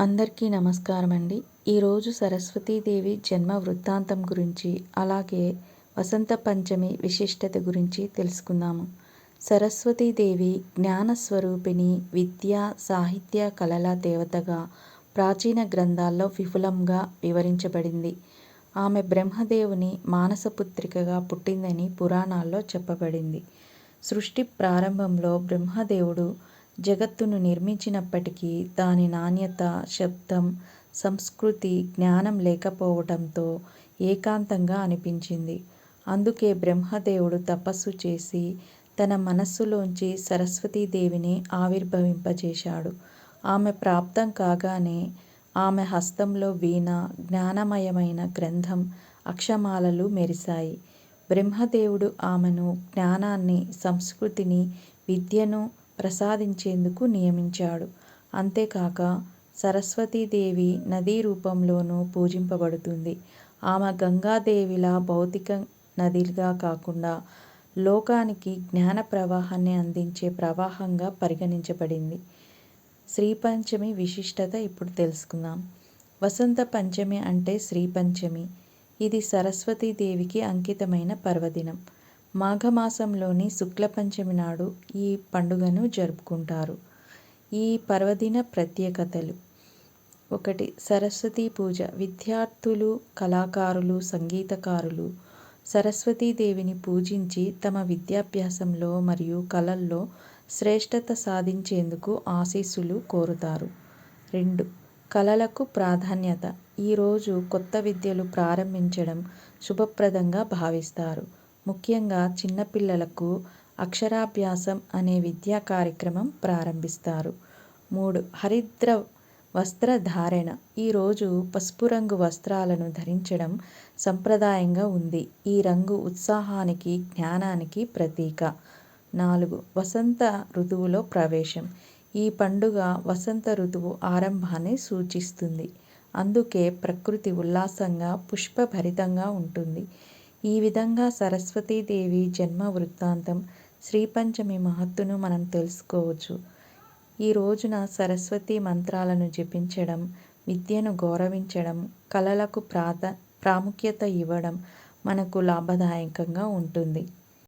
అందరికీ నమస్కారం అండి ఈరోజు సరస్వతీదేవి జన్మ వృత్తాంతం గురించి అలాగే వసంత పంచమి విశిష్టత గురించి తెలుసుకుందాము. సరస్వతీదేవి జ్ఞానస్వరూపిణి విద్య సాహిత్య కళల దేవతగా ప్రాచీన గ్రంథాల్లో విపులంగా వివరించబడింది. ఆమె బ్రహ్మదేవుని మానసపుత్రికగా పుట్టిందని పురాణాల్లో చెప్పబడింది. సృష్టి ప్రారంభంలో బ్రహ్మదేవుడు జగత్తును నిర్మించినప్పటికీ దాని నాణ్యత శబ్దం సంస్కృతి జ్ఞానం లేకపోవడంతో ఏకాంతంగా అనిపించింది. అందుకే బ్రహ్మదేవుడు తపస్సు చేసి తన మనస్సులోంచి సరస్వతీదేవిని ఆవిర్భవింపజేశాడు. ఆమె ప్రాప్తం కాగానే ఆమె హస్తంలో వీణ జ్ఞానమయమైన గ్రంథం అక్షమాలలు మెరిశాయి. బ్రహ్మదేవుడు ఆమెను జ్ఞానాన్ని సంస్కృతిని విద్యను ప్రసాదించేందుకు నియమించాడు. అంతేకాక సరస్వతీదేవి నదీ రూపంలోనూ పూజింపబడుతుంది. ఆమె గంగాదేవిలా భౌతిక నదిగా కాకుండా లోకానికి జ్ఞాన ప్రవాహాన్ని అందించే ప్రవాహంగా పరిగణించబడింది. శ్రీ పంచమి విశిష్టత ఇప్పుడు తెలుసుకుందాం. వసంత పంచమి అంటే శ్రీ పంచమి ఇది సరస్వతీదేవికి అంకితమైన పర్వదినం. మాఘమాసంలోని శుక్లపంచమి నాడు ఈ పండుగను జరుపుకుంటారు. ఈ పర్వదిన ప్రత్యేకతలు. ఒకటి సరస్వతీ పూజ. విద్యార్థులు కళాకారులు సంగీతకారులు సరస్వతీదేవిని పూజించి తమ విద్యాభ్యాసంలో మరియు కళల్లో శ్రేష్టత సాధించేందుకు ఆశీస్సులు కోరుతారు. రెండు కళలకు ప్రాధాన్యత. ఈరోజు కొత్త విద్యలు ప్రారంభించడం శుభప్రదంగా భావిస్తారు. ముఖ్యంగా చిన్నపిల్లలకు అక్షరాభ్యాసం అనే విద్యా కార్యక్రమం ప్రారంభిస్తారు. మూడు హరిద్ర వస్త్రధారణ. ఈరోజు పసుపు రంగు వస్త్రాలను ధరించడం సంప్రదాయంగా ఉంది. ఈ రంగు ఉత్సాహానికి జ్ఞానానికి ప్రతీక. నాలుగు వసంత ఋతువులో ప్రవేశం. ఈ పండుగ వసంత ఋతువు ఆరంభాన్ని సూచిస్తుంది. అందుకే ప్రకృతి ఉల్లాసంగా పుష్పభరితంగా ఉంటుంది. ఈ విధంగా సరస్వతీదేవి జన్మ వృత్తాంతం శ్రీపంచమి మహత్తును మనం తెలుసుకోవచ్చు. ఈ రోజున సరస్వతి మంత్రాలను జపించడం విద్యను గౌరవించడం కళలకు ప్రాధ ప్రాముఖ్యత ఇవ్వడం మనకు లాభదాయకంగా ఉంటుంది.